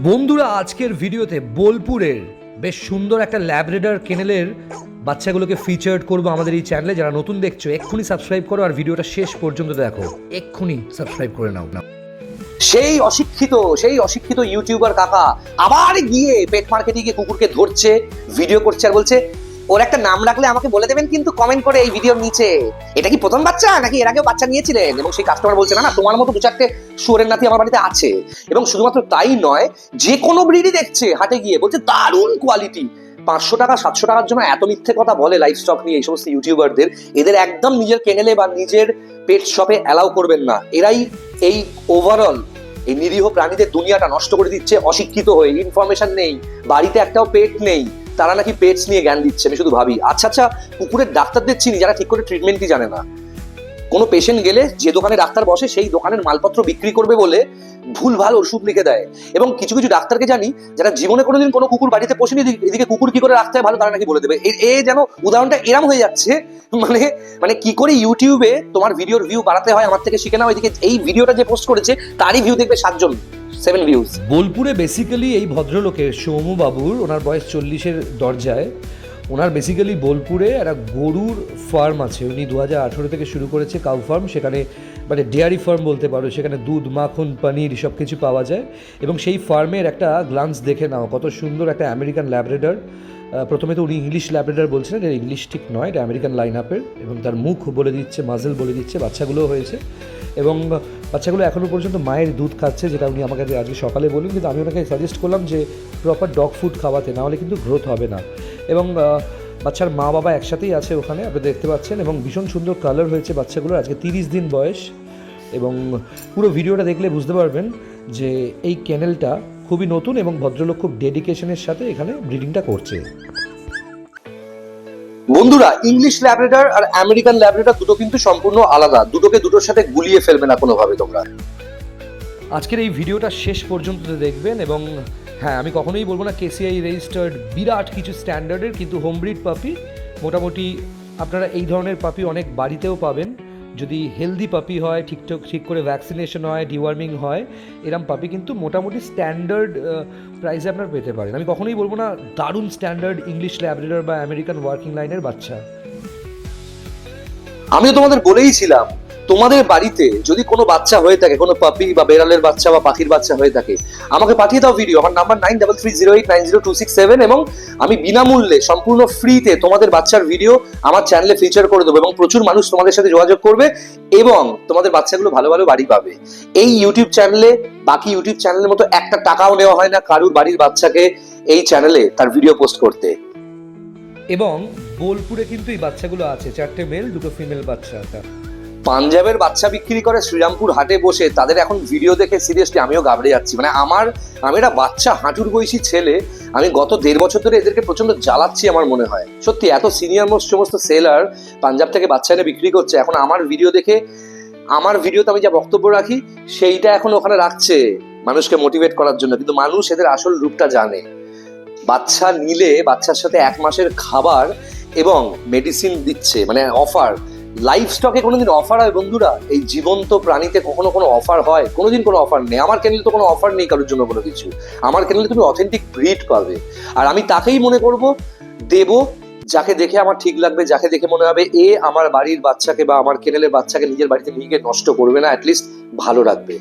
বন্ধুরা, আজকের ভিডিওতে বোলপুরের বেশ সুন্দর একটা ল্যাবরেডার কেনেলের বাচ্চাগুলোকে ফিচার্ড করব আমাদের এই চ্যানেলে যারা নতুন দেখছ, এক্ষুনি সাবস্ক্রাইব করো আর ভিডিওটা শেষ পর্যন্ত দেখো। এক্ষুনি সাবস্ক্রাইব করে নাও। না সেই অশিক্ষিত সেই অশিক্ষিত ইউটিউবার কাকা আবার গিয়ে পেট মার্কেটে কুকুরকে ধরছে ভিডিও করছে আর বলছে ওর একটা নাম রাখলে আমাকে বলে দেবেন কিন্তু কমেন্ট করে এই ভিডিওর নিচে। এটা কি প্রথম বাচ্চা? নাকি এর আগেও বাচ্চা নিয়েছিলেন? এবং সেই কাস্টমার বলছে, না না, তোমার মতো দু চারটে শুয়োরের নাতি আমার বাড়িতে আছে। এবং শুধুমাত্র তাই নয়, যে কোনো ব্রিডই দেখছে হাটে গিয়ে, বলছে, দারুণ কোয়ালিটি পাঁচশো টাকা, সাতশো টাকার জন্য এত মিথ্যে কথা বলে লাইফ স্টক নিয়ে এই সমস্ত ইউটিউবারদের এদের একদম নিজের কেনেলে বা নিজের পেট শপে অ্যালাউ করবেন না। এরাই এই ওভারঅল এই নিরীহ প্রাণীদের দুনিয়াটা নষ্ট করে দিচ্ছে, অশিক্ষিত হয়ে। ইনফরমেশন নেই, বাড়িতে একটাও পেট নেই। তারা নাকি পেটস নিয়ে জ্ঞান দিচ্ছে, আমি শুধু ভাবি। আচ্ছা আচ্ছা কুকুরের ডাক্তারদের চিনি, যারা ঠিক করে ট্রিটমেন্টই জানে না? কোনো পেশেন্ট গেলে যে দোকানে ডাক্তার বসে, সেই দোকানের মালপত্র বিক্রি করবে বলে ভুল ভালো ওষুধ লিখে দেয়। এবং কিছু কিছু ডাক্তারকে জানি, যারা জীবনে কোনোদিন কোনো কুকুর বাড়িতে পোষেনি, এদিকে- কুকুর কি করে রাখতে হয় ভালো তারা নাকি বলে দেবে। এ- এ যেন উদাহরণটা এরম হয়ে যাচ্ছে মানে মানে কি করে ইউটিউবে তোমার ভিডিওর ভিউ বাড়াতে হয়, আমার থেকে শিখে নাও। এদিকে এই ভিডিওটা যে পোস্ট করেছে, তারই ভিউ দেখবে সাতজন। সেভেন ভিউজ বোলপুরে বেসিক্যালি এই ভদ্রলোকের সৌমু বাবুর ওনার বয়স চল্লিশের দরজায়, ওনার বেসিক্যালি বোলপুরে একটা গরুর ফার্ম আছে। উনি দু হাজার আঠেরো থেকে শুরু করেছে কাউ ফার্ম সেখানে মানে ডেয়ারি ফার্ম বলতে পারো, সেখানে দুধ, মাখন, পনির সব কিছু পাওয়া যায়। এবং সেই ফার্মের একটা গ্লান্স দেখে নাও, কত সুন্দর একটা আমেরিকান ল্যাবরেডার প্রথমে তো উনি ইংলিশ ল্যাবরেডার বলছিলেন, এটা ইংলিশ ঠিক নয়, এটা আমেরিকান লাইন আপের এবং তার মুখ বলে দিচ্ছে মাজেল বলে দিচ্ছে, বাচ্চাগুলোও হয়েছে। এবং বাচ্চাগুলো এখনও পর্যন্ত মায়ের দুধ খাচ্ছে, যেটা উনি আমাকে আজকে সকালে বললেন, কিন্তু আমি ওনাকে সাজেস্ট করলাম যে প্রপার ডগ ফুড খাওয়াতে, নাহলে কিন্তু গ্রোথ হবে না। এবং বাচ্চার মা বাবা একসাথেই আছে ওখানে, আপনি দেখতে পাচ্ছেন, এবং ভীষণ সুন্দর কালার হয়েছে বাচ্চাগুলোর, আজকে তিরিশ দিন বয়স। এবং পুরো ভিডিওটা দেখলে বুঝতে পারবেন যে এই ক্যানেলটা খুবই নতুন এবং ভদ্রলোক খুব ডেডিকেশনের সাথে এখানে ব্রিডিংটা করছে। বন্ধুরা ইংলিশ ল্যাবরেটর আর আমেরিকান ল্যাবরেটর দুটো কিন্তু সম্পূর্ণ আলাদা। দুটোকে দুটোর সাথে গুলিয়ে ফেলবে না কোনোভাবে তোমরা। আজকের এই ভিডিওটা শেষ পর্যন্ত দেখবেন এবং হ্যাঁ আমি কখনোই বলব না কেসিআই রেজিস্টার্ড বিরাট কিছু স্ট্যান্ডার্ডের কিন্তু হোমব্রিড পাপি মোটামুটি আপনারা এই ধরনের পাপি অনেক বাড়িতেও পাবেন। যদি হেলদি পাপি হয়, ঠিকঠাক, ঠিক করে ভ্যাকসিনেশন হয় ডিওয়ার্মিং হয়, এরম পাপি কিন্তু মোটামুটি স্ট্যান্ডার্ড প্রাইসে আপনার পেতে পারেন। আমি কখনোই বলব না, দারুণ স্ট্যান্ডার্ড ইংলিশ ল্যাবরেটর বা আমেরিকান ওয়ার্কিং লাইনের বাচ্চা। আমি তোমাদের বলেই বলেইছিলাম তোমাদের বাড়িতে যদি কোনো বাচ্চা হয়ে থাকে, কোনো পাপি বা বেড়ালের বাচ্চা বা পাখির বাচ্চা হয়ে থাকে, আমাকে পাঠিয়ে দাও ভিডিও আমার number nine double three zero eight nine zero two six seven এবং আমি বিনামূল্যে, সম্পূর্ণ ফ্রিতে তোমাদের বাচ্চার ভিডিও আমার চ্যানেলে ফিচার করে দেবো এবং প্রচুর মানুষ তোমাদের সাথে যোগাযোগ করবে এবং তোমাদের বাচ্চাগুলো ভালো ভালো বাড়ি পাবে। এই ইউটিউব চ্যানেলে বাকি ইউটিউব চ্যানেলের মতো একটা টাকাও নেওয়া হয় না কারুর বাড়ির বাচ্চাকে এই চ্যানেলে তার ভিডিও পোস্ট করতে। এবং বোলপুরে কিন্তু এই বাচ্চাগুলো আছে, চারটে মেল দুটো ফিমেল বাচ্চা পাঞ্জাবের বাচ্চা বিক্রি করে শ্রীরামপুর হাটে বসে তাদের এখন ভিডিও দেখে সিরিয়াসলি আমিও গাবড়ে যাচ্ছি। মানে আমার, আমি একটা বাচ্চা, হাঁটুর বয়সী ছেলে, আমি গত দেড় বছর ধরে এদেরকে প্রচণ্ড জ্বালাচ্ছি আমার মনে হয়। সত্যি, এত সিনিয়র মোস্ট সমস্ত সেলার পাঞ্জাব থেকে বাচ্চা এনে বিক্রি করছে। এখন আমার ভিডিও দেখে, আমার ভিডিওতে আমি যা বক্তব্য রাখি, সেইটা এখন ওখানে রাখছে মানুষকে মোটিভেট করার জন্য। কিন্তু মানুষ এদের আসল রূপটা জানে। বাচ্চা নিলে, বাচ্চার সাথে এক মাসের খাবার এবং মেডিসিন দিচ্ছে মানে অফার লাইফ স্টকে কোনোদিন অফার হয়? বন্ধুরা, এই জীবন্ত প্রাণীতে কখনো কোনো অফার হয়? কোনোদিন কোনো অফার নেই। আমার চ্যানেলে তো কোনো অফার নেই কারোর জন্য কোনো কিছু। আমার চ্যানেলে তুমি অথেন্টিক ব্রিড পাবে। আর আমি তাকেই মনে করব, দেব, যাকে দেখে আমার ঠিক লাগবে, যাকে দেখে মনে হবে, এ আমার বাড়ির বাচ্চাকে বা আমার কেনেলের বাচ্চাকে নিজের বাড়িতে নিয়ে গিয়ে নষ্ট করবে না অ্যাটলিস্ট ভালো রাখবে।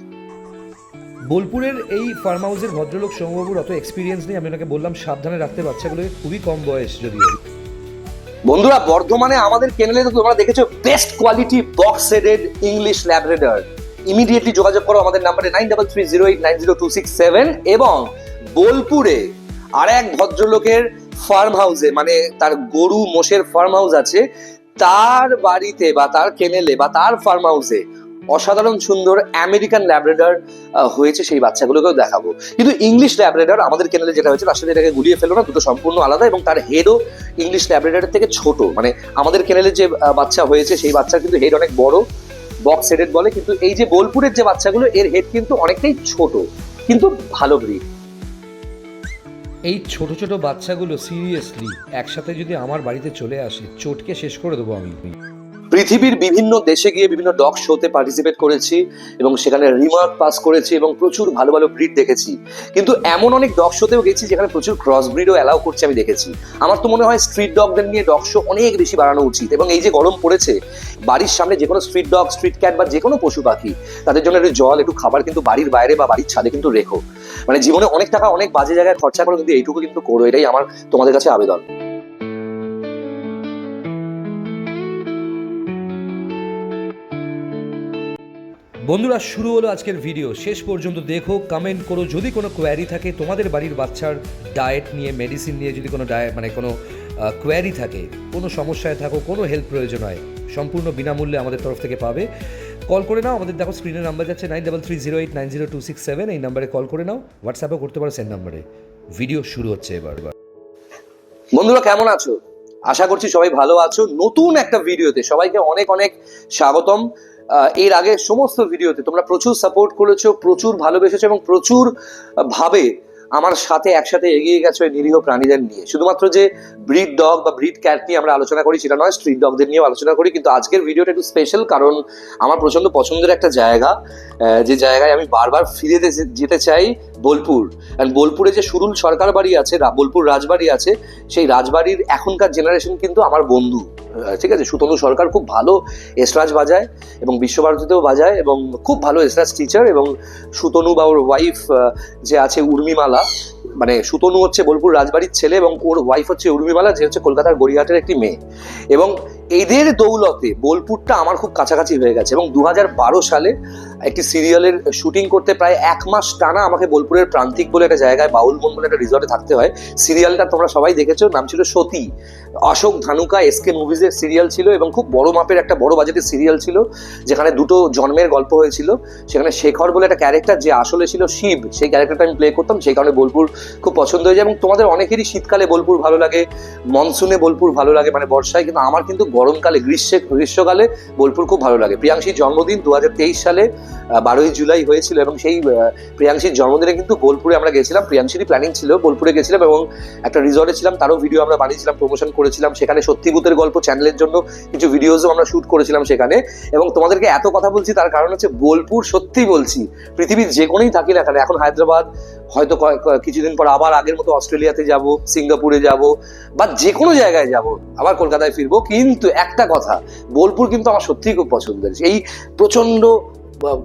বোলপুরের এই ফার্ম হাউসের ভদ্রলোক সৌমবাবুর অত এক্সপিরিয়েন্স নেই। আমি ওনাকে বললাম, সাবধানে রাখতে বাচ্চাগুলোকে খুবই কম বয়স যদিও। বন্ধুরা, বর্ধমানে আমাদের চ্যানেলে তো তোমরা দেখেছ বেস্ট কোয়ালিটি বক্স সেডেড ইংলিশ ল্যাবরেটর ইমিডিয়েটলি যোগাযোগ করো, আমাদের নাম্বারে nine double three zero eight nine zero two six seven এবং বোলপুরে আর এক ভদ্রলোকের ফার্ম হাউসে মানে তার গরু মোষের ফার্ম হাউস আছে, তার বাড়িতে বা তার কেনেলে বা তার ফার্ম হাউসে অসাধারণ সুন্দর আমেরিকান ল্যাবরেটর হয়েছে, সেই বাচ্চাগুলোকেও দেখাবো। কিন্তু ইংলিশ ল্যাবরেটর আমাদের কেনেলে যেটা হয়েছে তার সাথে এটাকে গুলিয়ে ফেলো না, দুটো সম্পূর্ণ আলাদা এবং তার হেডও ইংলিশ ল্যাবরেটরের থেকে ছোট। মানে আমাদের কেনেলে যে বাচ্চা হয়েছে, সেই বাচ্চার কিন্তু হেড অনেক বড় বক্স হেডেড বলে, কিন্তু এই যে বোলপুরের যে বাচ্চাগুলো, এর হেড কিন্তু অনেকটাই ছোট, কিন্তু ভালো ব্রিড এই ছোট ছোট বাচ্চাগুলো সিরিয়াসলি একসাথে যদি আমার বাড়িতে চলে আসে, চটকে শেষ করে দেবো আমি। পৃথিবীর বিভিন্ন দেশে গিয়ে বিভিন্ন ডগ শোতে পার্টিসিপেট করেছি এবং সেখানে রিমার্ক পাস করেছি এবং প্রচুর ভালো ভালো ব্রিড দেখেছি। কিন্তু এমন অনেক ডগ শোতেও গেছি যেখানে প্রচুর ক্রস ব্রিডও অ্যালাউ করছে আমি দেখেছি। আমার তো মনে হয় স্ট্রিট ডগদের নিয়ে ডগ শো অনেক বেশি বাড়ানো উচিত এবং এই যে গরম পড়েছে, বাড়ির সামনে যে কোনো স্ট্রিট ডগ স্ট্রিট ক্যাট বা যে কোনো পশু পাখি, তাদের জন্য একটু জল, একটু খাবার কিন্তু বাড়ির বাইরে বা বাড়ির ছাদে কিন্তু রেখো। মানে জীবনে অনেক টাকা, অনেক বাজে জায়গায় খরচা করো, কিন্তু এইটুকু কিন্তু করো, এটাই আমার তোমাদের কাছে আবেদন। বন্ধুরা, শুরু হলো আজকের ভিডিও শেষ পর্যন্ত দেখো কমেন্ট করো। যদি কোনো কোয়ারি থাকে, তোমাদের বাড়ির বাচ্চার ডায়েট নিয়ে মেডিসিন নিয়ে যদি কোনো ডায়েট মানে কোনো কোয়ারি থাকে, কোনো সমস্যায় থাকো, কোনো হেল্প প্রয়োজন হয়, সম্পূর্ণ বিনামূল্যে আমাদের তরফ থেকে পাবে। কল করে নাও, আমাদের দেখো স্ক্রিনের নাম্বার যাচ্ছে nine double three zero eight nine zero two six seven এই নাম্বারে কল করে নাও। হোয়াটসঅ্যাপেও করতে পারো সেন্ড নাম্বারে ভিডিও শুরু হচ্ছে এবার বন্ধুরা, কেমন আছো? আশা করছি সবাই ভালো আছো। নতুন একটা ভিডিওতে সবাইকে অনেক অনেক স্বাগতম। এর আগে সমস্ত ভিডিওতে তোমরা প্রচুর সাপোর্ট করেছ প্রচুর ভালোবেসেছো এবং প্রচুর ভাবে আমার সাথে একসাথে এগিয়ে গেছে এই নিরীহ প্রাণীদের নিয়ে। শুধুমাত্র যে ব্রিড ডগ বা ব্রিড ক্যাট নিয়ে আমরা আলোচনা করি, সেটা নয় স্ট্রিট ডগদের নিয়েও আলোচনা করি, কিন্তু আজকের ভিডিওটা একটু স্পেশাল কারণ আমার প্রচণ্ড পছন্দের একটা জায়গা যে জায়গায় আমি বারবার ফিরে যেতে- চাই বোলপুর। আর বোলপুরে যে সুরুল সরকার বাড়ি আছে বোলপুর রাজবাড়ি আছে, সেই রাজবাড়ির এখনকার জেনারেশন কিন্তু আমার বন্ধু। ঠিক আছে, সুতনু সরকার খুব ভালো এসরাজ বাজায় এবং বিশ্বভারতীতেও বাজায় এবং খুব ভালো এসরাজ টিচার এবং সুতনু বা ওর ওয়াইফ যে আছে উর্মিমালা মানে সুতনু হচ্ছে বোলপুর রাজবাড়ির ছেলে এবং ওর ওয়াইফ হচ্ছে উর্মিমালা, যে হচ্ছে কলকাতার গড়িয়াহাটের একটি মেয়ে। এবং এদের দৌলতে বোলপুরটা আমার খুব কাছাকাছি হয়ে গেছে। এবং দু হাজার বারো সালে একটি সিরিয়ালের শুটিং করতে প্রায় এক মাস টানা আমাকে বোলপুরের প্রান্তিক বলে একটা জায়গায় বাউল বন বলে একটা রিসর্টে থাকতে হয়। সিরিয়ালটা তোমরা সবাই দেখেছ, নাম ছিল সতী। অশোক ধানুকা এসকে মুভিজের সিরিয়াল ছিল এবং খুব বড় মাপের একটা বড় বাজেটের সিরিয়াল ছিল, যেখানে দুটো জন্মের গল্প হয়েছিল। সেখানে শেখর বলে একটা ক্যারেক্টার যে আসলে ছিল শিব, সেই ক্যারেক্টারটা আমি প্লে করতাম, সেই কারণে বোলপুর খুব পছন্দ হয়ে যায় এবং তোমাদের অনেকেরই শীতকালে বোলপুর ভালো লাগে, মনসুনে বোলপুর ভালো লাগে মানে বর্ষায়, কিন্তু আমার কিন্তু গরমকালে, গ্রীষ্মে, গ্রীষ্মকালে বোলপুর খুব ভালো লাগে। প্রিয়াংশীর জন্মদিন দু হাজার তেইশ সালে বারোই জুলাই হয়েছিল এবং সেই প্রিয়াংশীর জন্মদিনে কিন্তু বোলপুরে আমরা গেছিলাম। প্রিয়াংশীরই প্ল্যানিং ছিল বোলপুরে গেছিলাম এবং একটা রিসর্টে ছিলাম, তারও ভিডিও আমরা বানিয়েছিলাম প্রমোশন করেছিলাম। সেখানে সত্যি সত্যিভূতের গল্প চ্যানেলের জন্য কিছু ভিডিওসও আমরা শুট করেছিলাম সেখানে। এবং তোমাদেরকে এত কথা বলছি, তার কারণ হচ্ছে বোলপুর সত্যি বলছি, পৃথিবীর যে কোনোই থাকি না কেন, এখন হায়দ্রাবাদ, হয়তো কিছুদিন পর আবার আগের মতো অস্ট্রেলিয়াতে যাব, সিঙ্গাপুরে যাব, বা যে কোনো জায়গায় যাব, আবার কলকাতায় ফিরবো। কিন্তু একটা কথা, বোলপুর কিন্তু আমার সত্যিই খুব পছন্দের। এই প্রচণ্ড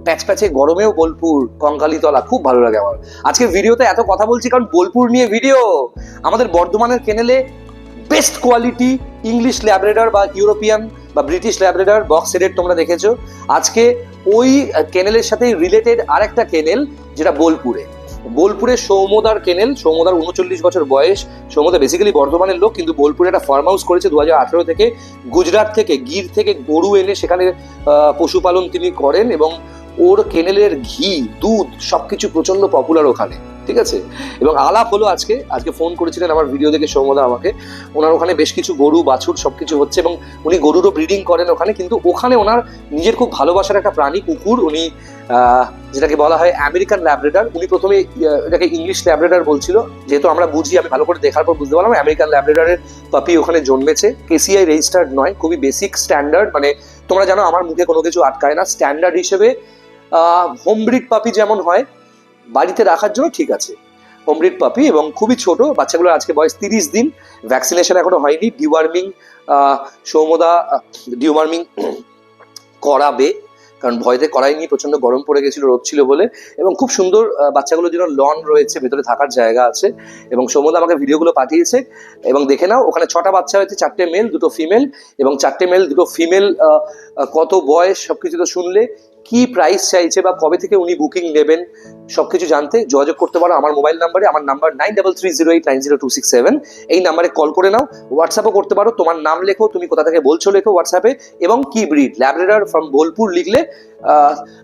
প্যাচ প্যাচে গরমেও বোলপুর কঙ্কালীতলা খুব ভালো লাগে আমার। আজকে ভিডিওতে এত কথা বলছি কারণ বোলপুর নিয়ে ভিডিও। আমাদের বর্ধমানের কেনেলে বেস্ট কোয়ালিটি ইংলিশ ল্যাবরেডার বা ইউরোপিয়ান বা ব্রিটিশ ল্যাবরেডার বক্স সেডেড তোমরা দেখেছ। আজকে ওই কেনেলের সাথে রিলেটেড আরেকটা কেনেল, যেটা বোলপুরে। বোলপুরে সৌমদার কেনেল সৌমদার উনচল্লিশ বছর বয়স। সৌমদা বেসিক্যালি বর্ধমানের লোক, কিন্তু বোলপুরে একটা ফার্ম হাউস করেছে দু হাজার আঠারো থেকে। গুজরাট থেকে, গির থেকে গরু এনে সেখানে পশুপালন তিনি করেন এবং ওর কেনেলের ঘি, দুধ সবকিছু প্রচণ্ড পপুলার ওখানে। ঠিক আছে? এবং আলাপ হলো আজকে। আজকে ফোন করেছিলেন আমার ভিডিও দেখে সৌমদা আমাকে। ওনার ওখানে বেশ কিছু গরু, বাছুর সবকিছু হচ্ছে এবং উনি গরুরও ব্রিডিং করেন ওখানে। কিন্তু ওখানে ওনার নিজের খুব ভালোবাসার একটা প্রাণী কুকুর। উনি যেটাকে বলা হয় আমেরিকান ল্যাবরেডার উনি প্রথমে এটাকে ইংলিশ ল্যাবরেডার বলছিল। যেহেতু আমরা বুঝি, আমি ভালো করে দেখার পর বুঝতে পারলাম আমেরিকান ল্যাবরেডারের পাপি ওখানে জন্মেছে। কেসিআই রেজিস্টার্ড নয়, খুবই বেসিক স্ট্যান্ডার্ড মানে তোমরা জানো, আমার মুখে কোনো কিছু আটকায় না। স্ট্যান্ডার্ড হিসেবে হোম ব্রিড পাপি যেমন হয় বাড়িতে রাখার জন্য ঠিক আছে। ব্রিড পাপি এবং খুবই ছোট, বাচ্চাগুলোর আজকে বয়স তিরিশ দিন। ভ্যাকসিনেশন এখনও হয়নি। ডিওয়ার্মিং সৌমদা ডিওয়ার্মিং করাবে, কারণ ভয়তে করায়নি প্রচণ্ড গরম পড়ে গেছিল, রোদ ছিল বলে। এবং খুব সুন্দর বাচ্চাগুলোর জন্য লন রয়েছে, ভেতরে থাকার জায়গা আছে। এবং সৌমদা আমাকে ভিডিওগুলো পাঠিয়েছে। এবং দেখে নাও, ওখানে ছটা বাচ্চা হয়েছে, চারটে মেল দুটো ফিমেল এবং চারটে মেল দুটো ফিমেল কত বয়স, সবকিছু তো শুনলে। কি প্রাইস চাইছে বা কবে থেকে উনি বুকিং নেবেন? সবকিছু জানতে যোগাযোগ করতে পারো আমার মোবাইল নাম্বারে, আমার number nine double three zero eight nine zero two six seven এই নাম্বারে কল করে নাও হোয়াটসঅ্যাপও করতে পারো। তোমার নাম লেখো, তুমি কোথা থেকে বলছো লেখো হোয়াটসঅ্যাপে এবং কি ব্রিড ল্যাবরেডার ফ্রম বোলপুর লিখলে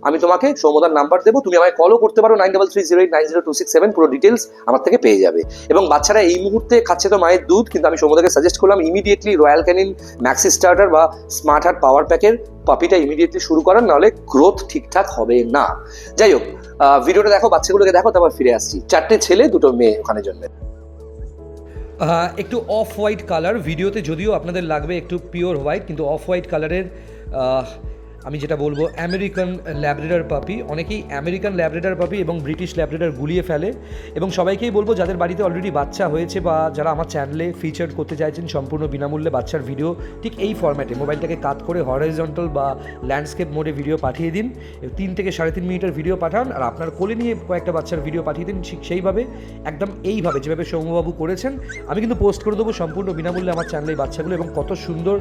আমি তোমাকে সৌমদার নাম্বার দেবো তুমি আমায় কলও করতে পারো nine double three zero eight nine zero two six seven পুরো ডিটেলস আমার থেকে পেয়ে যাবে। এবং বাচ্চারা এই মুহূর্তে খাচ্ছে তো মায়ের দুধ কিন্তু আমি সৌমদাকে সাজেস্ট করলাম immediately Royal Canin Maxi Starter বা স্মার্ট হার্ট পাওয়ার প্যাকের পাপিটা ইমিডিয়েটলি শুরু করার নাহলে গ্রোথ ঠিকঠাক হবে না। যাই হোক ভিডিওটা দেখো বাচ্চাগুলোকে দেখো তারপর ফিরে আসছি। চারটে ছেলে দুটো মেয়ে ওখানে আহ, একটু অফ হোয়াইট কালার ভিডিওতে যদিও আপনাদের লাগবে একটু পিওর হোয়াইট কিন্তু অফ হোয়াইট কালারের আমি যেটা বলব আমেরিকান ল্যাব্রেডার পাপি অনেকেই আমেরিকান ল্যাব্রেডার পাপি এবং ব্রিটিশ ল্যাব্রেডার গুলিয়ে ফেলে এবং সবাইকেই বলব, যাদের বাড়িতে অলরেডি বাচ্চা হয়েছে বা যারা আমার চ্যানেলে ফিচার করতে চাইছেন সম্পূর্ণ বিনামূল্যে বাচ্চার ভিডিও ঠিক এই ফর্ম্যাটে মোবাইলটাকে কাট করে হরাইজন্টাল বা ল্যান্ডস্কেপ মোডে ভিডিও পাঠিয়ে দিন, তিন থেকে সাড়ে তিন মিনিটের ভিডিও পাঠান, আর আপনার কোলে নিয়ে কয়েকটা বাচ্চার ভিডিও পাঠিয়ে দিন, ঠিক সেইভাবে, একদম এইভাবে যেভাবে সৌম্যবাবু করেছেন, আমি কিন্তু পোস্ট করে দেবো সম্পূর্ণ বিনামূল্যে আমার চ্যানেলে বাচ্চাগুলো এবং কত সুন্দর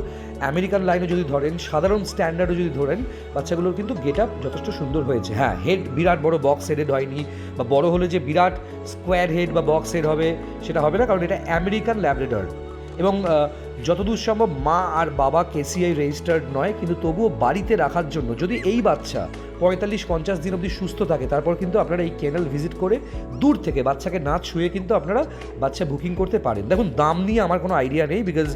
আমেরিকান লাইনে যদি ধরেন, সাধারণ স্ট্যান্ডার্ডও যদি ধরেন বাচ্চাগুলোর কিন্তু গেট আপ যথেষ্ট সুন্দর হয়েছে। হ্যাঁ হেড বিরাট বড় বক্স হেডেড হয়নি বা বড় হলে যে বিরাট স্কোয়ার হেড বা বক্স হেড হবে, সেটা হবে না, কারণ এটা আমেরিকান ল্যাবরেটর এবং যতদূর সম্ভব মা আর বাবা কেসিআই রেজিস্টার্ড নয়, কিন্তু তবুও বাড়িতে রাখার জন্য যদি এই বাচ্চা পঁয়তাল্লিশ পঞ্চাশ দিন অবধি সুস্থ থাকে, তারপর কিন্তু আপনারা এই কেনেল ভিজিট করে দূর থেকে বাচ্চাকে না ছুঁয়ে কিন্তু আপনারা বাচ্চা বুকিং করতে পারেন। দেখুন, দাম নিয়ে আমার কোনো আইডিয়া নেই বিকজ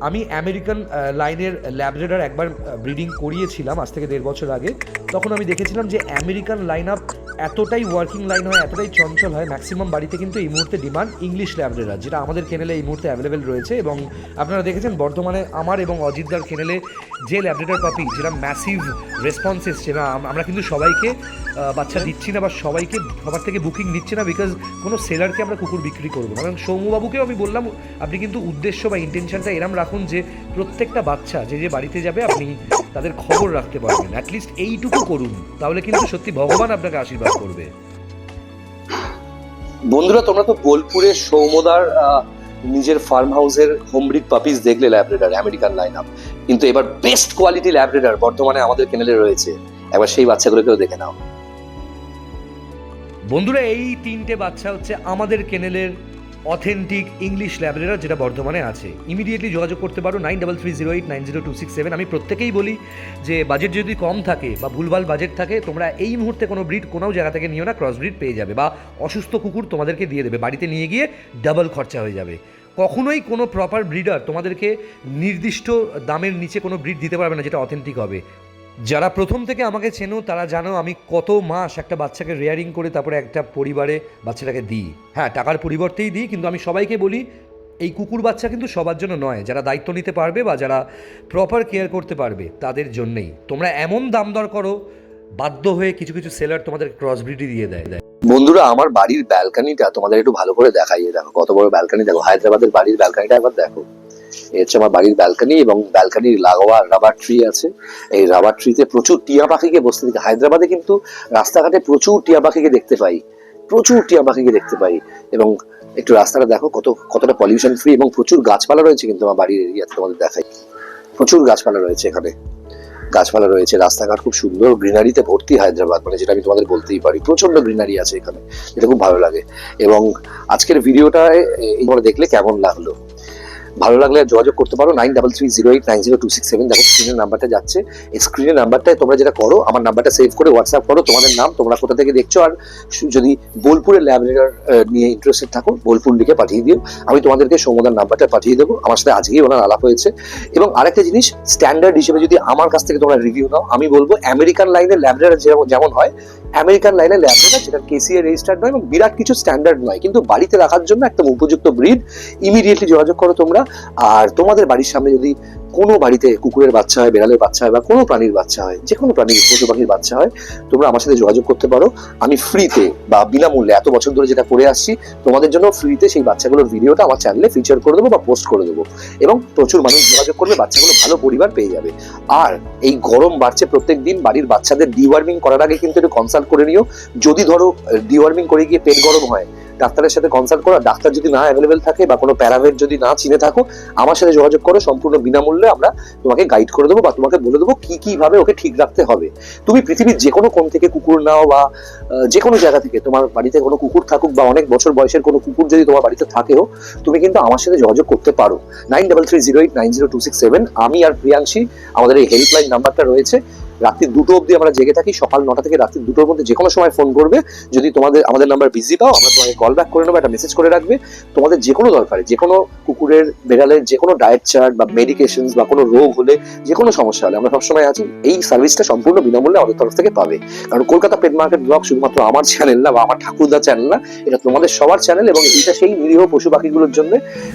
আমি আমেরিকান লাইনের ল্যাবরেটার একবার ব্রিডিং করিয়েছিলাম, আজ থেকে দেড় বছর আগে। তখন আমি দেখেছিলাম যে আমেরিকান লাইন আপ এতটাই ওয়ার্কিং লাইন হয়, এতটাই চঞ্চল হয় ম্যাক্সিমাম বাড়িতে কিন্তু এই মুহূর্তে ডিমান্ড ইংলিশ ল্যাবরেটার যেটা আমাদের কেনেলে এই মুহূর্তে অ্যাভেলেবেল রয়েছে এবং আপনারা দেখেছেন বর্তমানে আমার এবং অজিতদার কেনেলে যে ল্যাবরেটার পাপি যেটা ম্যাসিভ রেসপন্স এসছে না আমরা কিন্তু সবাইকে বাচ্চা দিচ্ছি না বা সবাইকে সবার থেকে বুকিং নিচ্ছে না বিকজ কোনো সেলারকে আমরা কুকুর বিক্রি করব এবং সৌম্যবাবুকেও আমি বললাম, আপনি কিন্তু উদ্দেশ্য বা ইন্টেনশনটা এরম রাখুন যে প্রত্যেকটা বাচ্চা যে যে বাড়িতে যাবে, আপনি তাদের খবর রাখতে পারবেন। অ্যাটলিস্ট এইটুকু করুন, তাহলে কিন্তু সত্যি ভগবান আপনাকে আশীর্বাদ করবে? বন্ধুরা তোমরা তো বোলপুরে সৌমদার নিজের ফার্ম হাউসের হোমব্রিড পাপিস দেখলে ল্যাবরেটার আমেরিকান লাইন আপ কিন্তু এবার বেস্ট কোয়ালিটি ল্যাবরেটার বর্তমানে আমাদের কেনেলে রয়েছে। এবার সেই বাচ্চাগুলোকেও দেখে নাও। বন্ধুরা এই তিনটে বাচ্চা হচ্ছে আমাদের কেনেলের অথেন্টিক ইংলিশ ল্যাবরেটার যেটা বর্ধমানে আছে। ইমিডিয়েটলি যোগাযোগ করতে পারো nine double three zero eight nine zero two six seven আমি প্রত্যেকেই বলি যে বাজেট যদি কম থাকে বা ভুলভাল বাজেট থাকে, তোমরা এই মুহূর্তে কোনো ব্রিড কোনো জায়গা থেকে নিও না ক্রস ব্রিড পেয়ে যাবে বা অসুস্থ কুকুর তোমাদেরকে দিয়ে দেবে, বাড়িতে নিয়ে গিয়ে ডাবল খরচা হয়ে যাবে। কখনোই কোনো প্রপার ব্রিডার তোমাদেরকে নির্দিষ্ট দামের নিচে কোনো ব্রিড দিতে পারবে না যেটা অথেন্টিক হবে। যারা প্রথম থেকে আমাকে চেনো, তারা জানো আমি কত মাস একটা বাচ্চাকে রেয়ারিং করে তারপরে একটা পরিবারে বাচ্চাটাকে দিই। হ্যাঁ টাকার পরিবর্তেই দিই, কিন্তু আমি সবাইকে বলি, এই কুকুর বাচ্চা কিন্তু সবার জন্য নয়। যারা দায়িত্ব নিতে পারবে বা যারা প্রপার কেয়ার করতে পারবে, তাদের জন্যেই। তোমরা এমন দাম দর করো, বাধ্য হয়ে কিছু কিছু সেলার তোমাদের ক্রস ব্রিডই দিয়ে দেয়। দেয় বন্ধুরা, আমার বাড়ির ব্যালকানিটা তোমাদের একটু ভালো করে দেখাই। দেখো, কত বড় ব্যালকানি দেখো, হায়দ্রাবাদের বাড়ির ব্যালকানিটা একবার দেখো। এই হচ্ছে আমার বাড়ির ব্যালকানি এবং ব্যালকানির লাগোয়া রাবার ট্রি আছে। এই রাবার ট্রিতে প্রচুর টিয়া পাখিকে বসতে দেখি। হায়দ্রাবাদে কিন্তু রাস্তাঘাটে প্রচুর টিয়া পাখিকে দেখতে পাই। প্রচুর টিয়া পাখিকে দেখতে পাই এবং একটু রাস্তাটা দেখো কত, কতটা পলিউশন ফ্রি এবং প্রচুর গাছপালা রয়েছে কিন্তু আমার বাড়ির এরিয়াতে তোমাদের দেখাই। প্রচুর গাছপালা রয়েছে এখানে। গাছপালা রয়েছে, রাস্তাঘাট খুব সুন্দর গ্রিনারিতে ভর্তি হায়দ্রাবাদ মানে যেটা আমি তোমাদের বলতেই পারি। প্রচণ্ড গ্রিনারি আছে এখানে, যেটা খুব ভালো লাগে। এবং আজকের ভিডিওটায় এইভাবে দেখলে কেমন লাগল? ভালো লাগলে যোগাযোগ করতে পারো nine double three zero eight nine zero two six seven দেখো স্ক্রিনের নাম্বারটা যাচ্ছে। এই স্ক্রিনের নাম্বারটায় তোমরা যেটা করো, আমার নাম্বারটা সেভ করে হোয়াটসঅ্যাপ করো, তোমাদের নাম তোমরা কোথা থেকে দেখছ। আর যদি বোলপুরের ল্যাবরেটার নিয়ে ইন্টারেস্টেড থাকো, বোলপুর লিখে পাঠিয়ে দিও। আমি তোমাদেরকে সৌমদার নাম্বারটা পাঠিয়ে দেবো। আমার সাথে আজকেই ওনার আলাপ হয়েছে। এবং আরেকটা জিনিস স্ট্যান্ডার্ড হিসেবে যদি আমার কাছ থেকে তোমরা রিভিউ নাও, আমি বলব আমেরিকান লাইনের ল্যাবরেটার যেমন যেমন হয় আমেরিকান লাইনের ল্যাবরেটার যেটা কেসিএ রেজিস্টার্ড নয় এবং বিরাট কিছু স্ট্যান্ডার্ড নয়। কিন্তু বাড়িতে রাখার জন্য একদম উপযুক্ত ব্রিড ইমিডিয়েটলি যোগাযোগ করো তোমরা। আর তোমাদের বাড়ির সামনে যদি কোনো বাড়িতে কুকুরের বাচ্চা হয়, বেড়ালের বাচ্চা হয় বা কোনো প্রাণীর বাচ্চা হয় যে কোনো প্রাণীর পশু পাখির বাচ্চা হয়, তোমরা আমার সাথে যোগাযোগ করতে পারো। আমি ফ্রিতে বা বিনামূল্যে এত বছর ধরে যেটা করে আসছি, তোমাদের জন্য ফ্রিতে সেই বাচ্চাগুলোর ভিডিওটা আমার চ্যানেলে ফিচার করে দেবো বা পোস্ট করে দেবো। এবং প্রচুর মানুষ যোগাযোগ করবে, বাচ্চাগুলো ভালো পরিবার পেয়ে যাবে। আর এই গরম বাড়ছে প্রত্যেক দিন, বাড়ির বাচ্চাদের ডিওয়ার্মিং করার আগে কিন্তু একটু কনসাল্ট করে নিও। যদি ধরো ডিওয়ার্মিং করে গিয়ে পেট গরম হয় ডাক্তারের সাথে কনসাল্ট করো, ডাক্তার যদি না অ্যাভেলেবেল থাকে বা কোনো প্যারাভেট যদি না চিনে থাকো আমার সাথে যোগাযোগ করো, সম্পূর্ণ বিনামূল্যে আমরা তোমাকে গাইড করে দেবো বা তোমাকে বলে দেবো কি কি ভাবে ওকে ঠিক রাখতে হবে। তুমি পৃথিবীর যে কোনো কোণ থেকে কুকুর নাও বা যে কোনো জায়গা থেকে, তোমার বাড়িতে কোনো কুকুর থাকুক বা অনেক বছর বয়সের কোনো কুকুর যদি তোমার বাড়িতে থাকেও, তুমি কিন্তু আমার সাথে যোগাযোগ করতে পারো। Nine double three zero eight nine zero two six seven আমি আর প্রিয়াংশী, আমাদের এই হেল্পলাইন নাম্বারটা রয়েছে। রাত্রি দুটো অবধি আমরা জেগে থাকি, সকাল নটা থেকে রাত্রি দুটোর মধ্যে যে কোনো সময় ফোন করবে। যদি তোমাদের, আমাদের নাম্বার বিজি পাও, আমরা তোমাকে কল ব্যাক করে নেব, একটা মেসেজ করে রাখবে। তোমাদের যে কোনো দরকারে যে কোনো কুকুরের বেড়ালের যে কোনো ডায়েট চার্ট বা মেডিকেশন বা কোনো রোগ হলে যে কোনো সমস্যা হলে, আমরা সবসময় আছি, এই সার্ভিসটা সম্পূর্ণ বিনামূল্যে আমাদের তরফ থেকে পাবে। কারণ কলকাতা পেট মার্কেট ব্লগ শুধুমাত্র আমার চ্যানেল না, বা আমার ঠাকুরদা চ্যানেল না, এটা তোমাদের সবার চ্যানেল এবং এটা সেই নিরীহ পশু পাখিগুলোর জন্য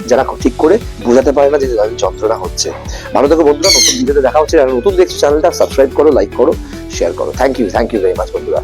যারা ঠিক করে বোঝাতে পারে না যে তাদের যন্ত্রণা হচ্ছে। ভালো থেকো বন্ধুরা, নতুন ভিডিওতে দেখা হচ্ছে। যারা নতুন দেখছ চ্যানেলটা সাবস্ক্রাইব করো লাইক করো শেয়ার করো। Thank you thank you very much বন্ধুরা।